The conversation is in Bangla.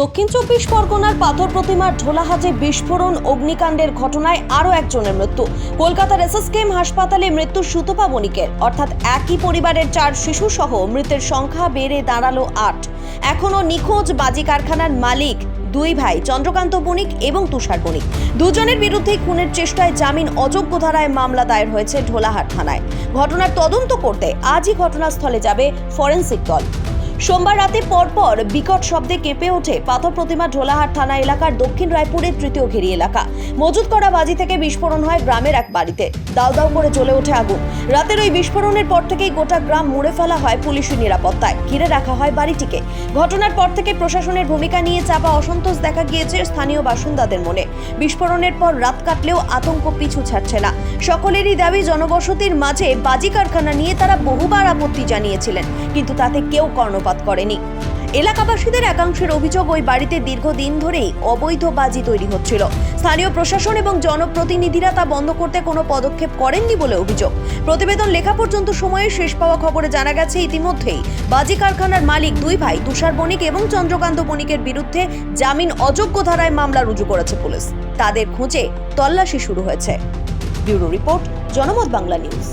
দক্ষিণ চব্বিশ পরগনার পাথর প্রতিমার ঢোলাহাজে বিস্ফোরণ, অগ্নিকাণ্ডের ঘটনায় আরও একজনের মৃত্যু। কলকাতার এসএসকেএম হাসপাতালে মৃত্যু সুতপা বণিকের অর্থাৎ একই পরিবারের চার শিশু সহ মৃতের সংখ্যা বেড়ে দাঁড়াল আট। এখনও নিখোঁজ বাজি কারখানার মালিক, দুই ভাই চন্দ্রকান্ত বণিক এবং তুষার বণিক। দুজনের বিরুদ্ধে খুনের চেষ্টায় জামিন অযোগ্য ধারায় মামলা দায়ের হয়েছে ঢোলাহাট থানায়। ঘটনার তদন্ত করতে আজই ঘটনাস্থলে যাবে ফরেনসিক দল। সোমবার রাতে পরপর বিকট শব্দে কেঁপে ওঠে পাথর প্রতিমা ঢোলাহাট থানা এলাকার দক্ষিণ রায়পুরের তৃতীয় ঘেরি এলাকা। মজুত করা বাজি থেকে বিস্ফোরণ হয় গ্রামের এক বাড়িতে। দাউ দাউ করে জ্বলে ওঠে আগুন। রাতের ওই বিস্ফোরণের পর থেকেই গোটা গ্রাম মুড়ে ফেলা হয় পুলিশি নিরাপত্তায়। ঘিরে রাখা হয় বাড়িটিকে। ঘটনার পর থেকে প্রশাসনের ভূমিকা নিয়ে চাপা অসন্তোষ দেখা গিয়েছে স্থানীয় বাসিন্দাদের মনে। বিস্ফোরণের পর রাত কাটলেও আতঙ্ক পিছু ছাড়ছে না। সকলেরই দাবি, জনবসতির মাঝে বাজি কারখানা নিয়ে তারা বহুবার আপত্তি জানিয়েছিলেন। কিন্তু তাতে কেউ কর্ণপাত করেনি। এলাকাবাসীদের একাংশের অভিযোগ ওই বাড়িতে দীর্ঘদিন ধরেই অবৈধ বাজি তৈরি হচ্ছিল। স্থানীয় প্রশাসন এবং জনপ্রতিনিধিরা তা বন্ধ করতে কোনো পদক্ষেপ করেননি বলে অভিযোগ। প্রতিবেদন লেখা পর্যন্ত সময়ে শেষ পাওয়া খবরে জানা গেছে, ইতিমধ্যেই বাজি কারখানার মালিক দুই ভাই তুষার বণিক এবং চন্দ্রকান্ত বণিকের বিরুদ্ধে জামিন অযোগ্য ধারায় মামলা রুজু করেছে পুলিশ। তাদের খুঁজে তল্লাশি শুরু হয়েছে। ব্যুরো রিপোর্ট, জনমত বাংলা নিউজ।